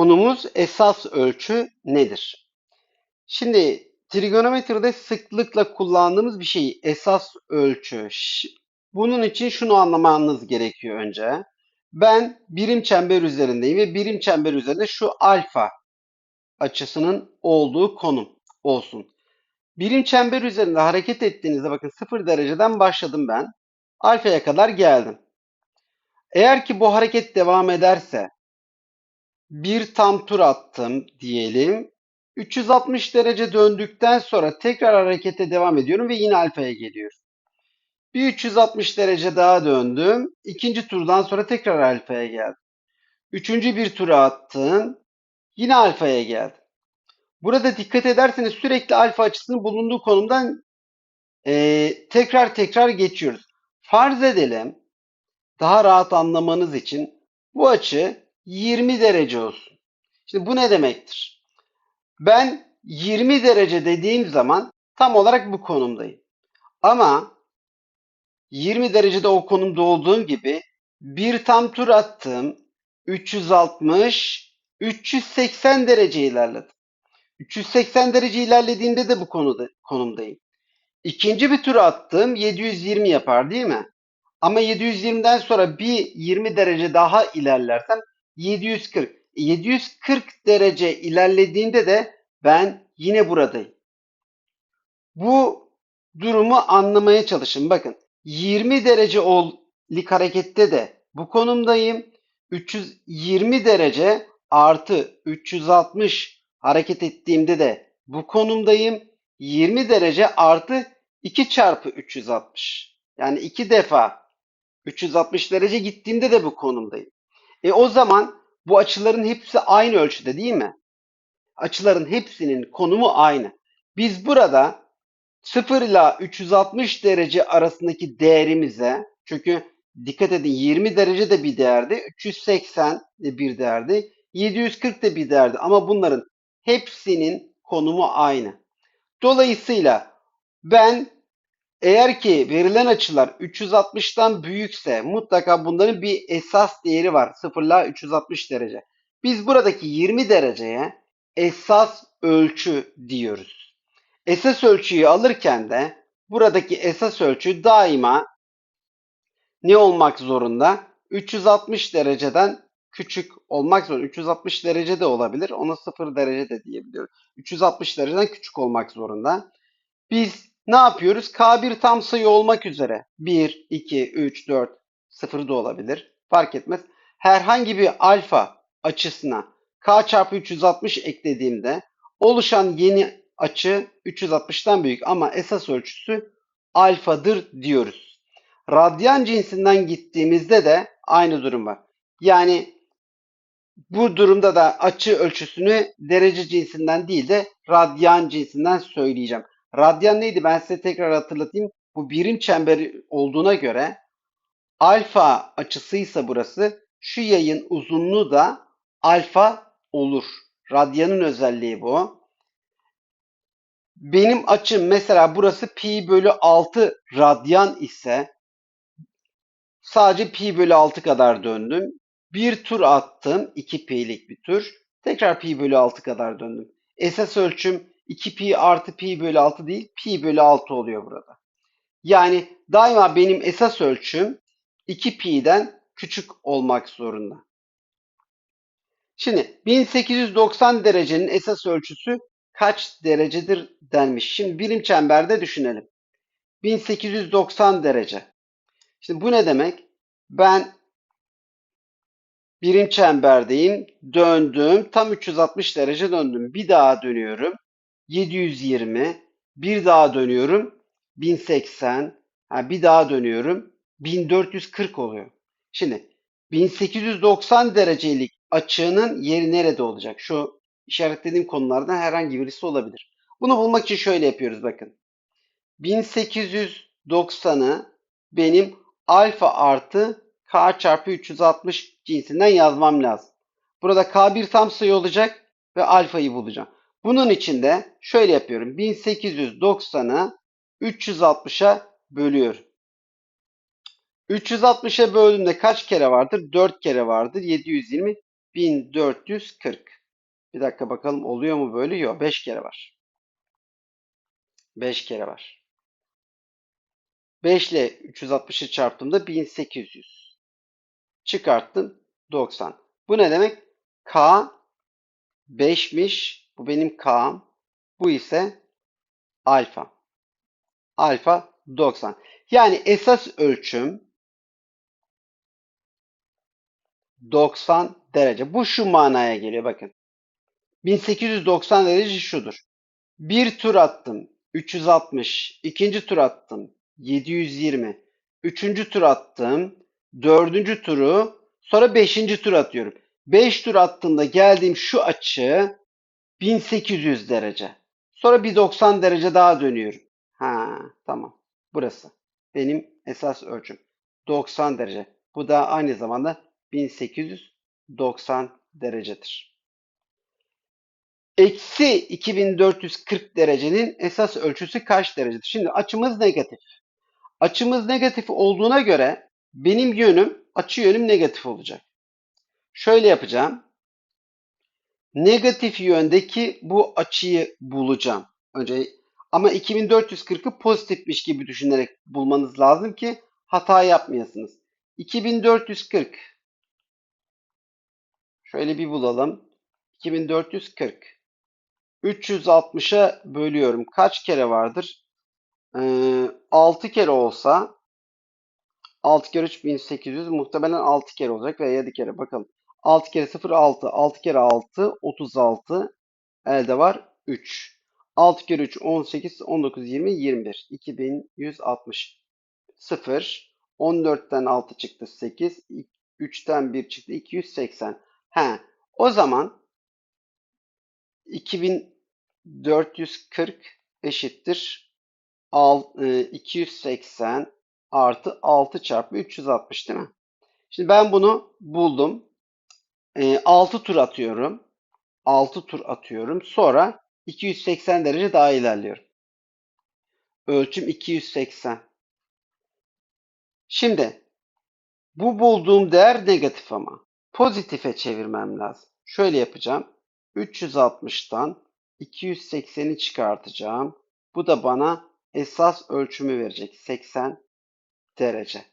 Konumuz esas ölçü nedir? Şimdi trigonometride sıklıkla kullandığımız bir şey esas ölçü. Bunun için şunu anlamanız gerekiyor önce. Ben birim çember üzerindeyim ve birim çember üzerinde şu alfa açısının olduğu konum olsun. Birim çember üzerinde hareket ettiğinizde bakın 0 dereceden başladım ben. Alfaya kadar geldim. Eğer ki bu hareket devam ederse bir tam tur attım diyelim. 360 derece döndükten sonra tekrar harekete devam ediyorum ve yine alfaya geliyorum. Bir 360 derece daha döndüm. İkinci turdan sonra tekrar alfaya geldim. Üçüncü bir tura attım. Yine alfaya geldim. Burada dikkat ederseniz sürekli alfa açısının bulunduğu konumdan eee, tekrar tekrar geçiyoruz. Farz edelim daha rahat anlamanız için bu açı 20 derece olsun. Şimdi bu ne demektir? Ben 20 derece dediğim zaman tam olarak bu konumdayım. Ama 20 derecede o konumda olduğum gibi bir tam tur attım. 360, 380 derece ilerledim. 380 derece ilerlediğimde de bu konuda, konumdayım. İkinci bir tur attım. 720 yapar değil mi? Ama 720'den sonra bir 20 derece daha ilerlersem 740. 740 derece ilerlediğinde de ben yine buradayım. Bu durumu anlamaya çalışın. Bakın 20 derece lik harekette de bu konumdayım. 320 derece artı 360 hareket ettiğimde de bu konumdayım. 20 derece artı 2 çarpı 360. Yani iki defa 360 derece gittiğimde de bu konumdayım. E o zaman bu açıların hepsi aynı ölçüde değil mi? Açıların hepsinin konumu aynı. Biz burada 0 ile 360 derece arasındaki değerimize çünkü dikkat edin 20 derece de bir değerdi, 380 de bir değerdi, 740 de bir değerdi ama bunların hepsinin konumu aynı. Dolayısıyla ben eğer ki verilen açılar 360'tan büyükse mutlaka bunların bir esas değeri var. 0 ile 360 derece. Biz buradaki 20 dereceye esas ölçü diyoruz. Esas ölçüyü alırken de buradaki esas ölçü daima ne olmak zorunda? 360 dereceden küçük olmak zorunda. 360 derece de olabilir. Ona 0 derece de diyebiliyoruz. 360 dereceden küçük olmak zorunda. Biz ne yapıyoruz? K1 tam sayı olmak üzere 1, 2, 3, 4, 0 da olabilir. Fark etmez. Herhangi bir alfa açısına K çarpı 360 eklediğimde oluşan yeni açı 360'tan büyük ama esas ölçüsü alfadır diyoruz. Radyan cinsinden gittiğimizde de aynı durum var. Yani bu durumda da açı ölçüsünü derece cinsinden değil de radyan cinsinden söyleyeceğim. Radyan neydi? Ben size tekrar hatırlatayım. Bu birim çemberi olduğuna göre alfa açısıysa burası şu yayın uzunluğu da alfa olur. Radyanın özelliği bu. Benim açım mesela burası pi bölü 6 radyan ise sadece pi bölü 6 kadar döndüm. Bir tur attım. 2 pi'lik bir tur. Tekrar pi bölü 6 kadar döndüm. Esas ölçüm 2pi artı pi bölü 6 değil, pi bölü 6 oluyor burada. Yani daima benim esas ölçüm 2pi'den küçük olmak zorunda. Şimdi 1890 derecenin esas ölçüsü kaç derecedir denmiş. Şimdi birim çemberde düşünelim. 1890 derece. Şimdi bu ne demek? Ben birim çemberdeyim. Döndüm. Tam 360 derece döndüm. Bir daha dönüyorum. 720. Bir daha dönüyorum. 1080. Ha, bir daha dönüyorum. 1440 oluyor. Şimdi 1890 derecelik açığının yeri nerede olacak? Şu işaretlediğim konulardan herhangi birisi olabilir. Bunu bulmak için şöyle yapıyoruz bakın. 1890'ı benim alfa artı k çarpı 360 cinsinden yazmam lazım. Burada k bir tam sayı olacak ve alfayı bulacağım. Bunun için de şöyle yapıyorum. 1890'ı 360'a bölüyorum. 360'a böldüğümde kaç kere vardır? 4 kere vardır. 720 1440. Bir dakika bakalım oluyor mu böyle? Yok 5 kere var. 5 kere var. 5 ile 360'ı çarptığımda 1800. Çıkarttım 90. Bu ne demek? K 5'miş. Bu benim K'm. Bu ise alfa. Alfa 90. Yani esas ölçüm 90 derece. Bu şu manaya geliyor bakın. 1890 derece şudur. Bir tur attım 360. ikinci tur attım 720. Üçüncü tur attım. Dördüncü turu sonra beşinci tur atıyorum. 5 tur attığımda geldiğim şu açı 1800 derece. Sonra bir 90 derece daha dönüyorum. Ha, tamam. Burası. Benim esas ölçüm. 90 derece. Bu da aynı zamanda 1890 derecedir. Eksi 2440 derecenin esas ölçüsü kaç derecedir? Şimdi açımız negatif. Açımız negatif olduğuna göre benim yönüm, açı yönüm negatif olacak. Şöyle yapacağım. Negatif yöndeki bu açıyı bulacağım. Önce ama 2440'ı pozitifmiş gibi düşünerek bulmanız lazım ki hata yapmayasınız. 2440 şöyle bir bulalım. 2440 360'a bölüyorum. Kaç kere vardır? Ee, 6 kere olsa 6 kere 3 1800 muhtemelen 6 kere olacak veya 7 kere. Bakalım. 6 kere 0 6 6 kere 6 36 elde var 3. 6 kere 3 18 19 20 21 2160 0 14'ten 6 çıktı 8 3'ten 1 çıktı 280. He, o zaman 2440 eşittir 280 artı 6 çarpı 360 değil mi? Şimdi ben bunu buldum. 6 tur atıyorum. 6 tur atıyorum. Sonra 280 derece daha ilerliyorum. Ölçüm 280. Şimdi bu bulduğum değer negatif ama. Pozitife çevirmem lazım. Şöyle yapacağım. 360'tan 280'i çıkartacağım. Bu da bana esas ölçümü verecek. 80 derece.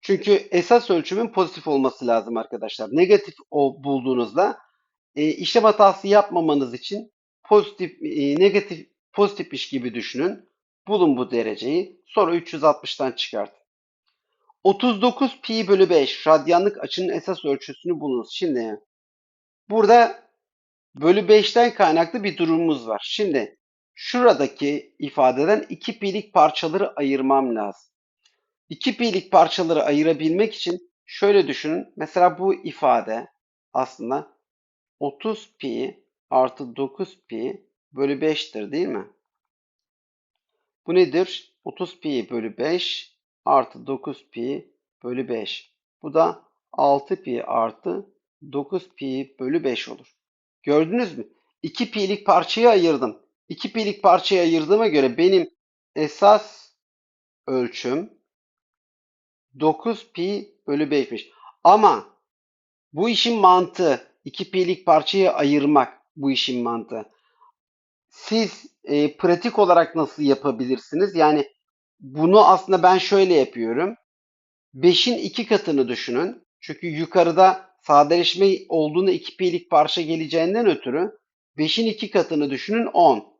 Çünkü esas ölçümün pozitif olması lazım arkadaşlar. Negatif bulduğunuzda e, işlem hatası yapmamanız için pozitif, e, negatif, pozitifmiş gibi düşünün. Bulun bu dereceyi. Sonra 360'tan çıkartın. 39 pi bölü 5 radyanlık açının esas ölçüsünü bulunuz. Şimdi burada bölü 5'ten kaynaklı bir durumumuz var. Şimdi şuradaki ifadeden 2 pi'lik parçaları ayırmam lazım. 2 pi'lik parçaları ayırabilmek için şöyle düşünün. Mesela bu ifade aslında 30 pi artı 9 pi bölü 5'tir değil mi? Bu nedir? 30 pi bölü 5 artı 9 pi bölü 5. Bu da 6 pi artı 9 pi bölü 5 olur. Gördünüz mü? 2 pi'lik parçayı ayırdım. 2 pi'lik parçayı ayırdığıma göre benim esas ölçüm 9 pi bölü 5'miş. Ama bu işin mantığı 2 pi'lik parçayı ayırmak bu işin mantığı. Siz e, pratik olarak nasıl yapabilirsiniz? Yani bunu aslında ben şöyle yapıyorum. 5'in 2 katını düşünün. Çünkü yukarıda sadeleşme olduğunu 2 pi'lik parça geleceğinden ötürü 5'in 2 katını düşünün 10.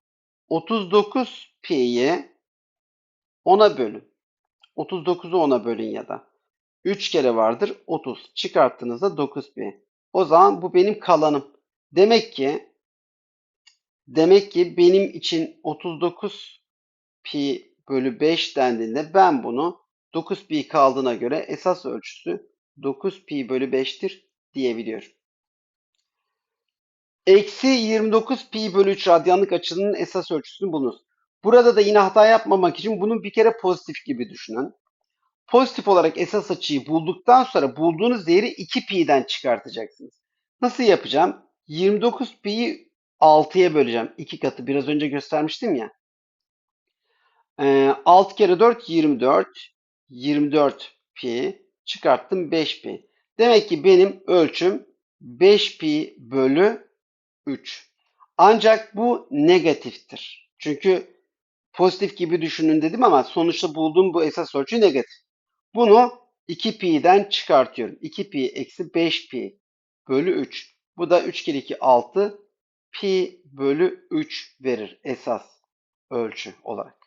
39 pi'yi 10'a bölün. 39'u 10'a bölün ya da. 3 kere vardır 30. Çıkarttığınızda 9 pi. O zaman bu benim kalanım. Demek ki demek ki benim için 39 pi bölü 5 dendiğinde ben bunu 9 pi kaldığına göre esas ölçüsü 9 pi bölü 5'tir diyebiliyorum. Eksi 29 pi bölü 3 radyanlık açının esas ölçüsünü bulunuz. Burada da yine hata yapmamak için bunu bir kere pozitif gibi düşünün. Pozitif olarak esas açıyı bulduktan sonra bulduğunuz değeri 2 pi'den çıkartacaksınız. Nasıl yapacağım? 29 pi'yi 6'ya böleceğim. 2 katı biraz önce göstermiştim ya. 6 kere 4 24. 24 pi çıkarttım 5 pi. Demek ki benim ölçüm 5 pi bölü 3. Ancak bu negatiftir. Çünkü pozitif gibi düşünün dedim ama sonuçta bulduğum bu esas ölçü negatif. Bunu 2 pi'den çıkartıyorum. 2 pi eksi 5 pi bölü 3. Bu da 3 kere 2 6 pi bölü 3 verir esas ölçü olarak.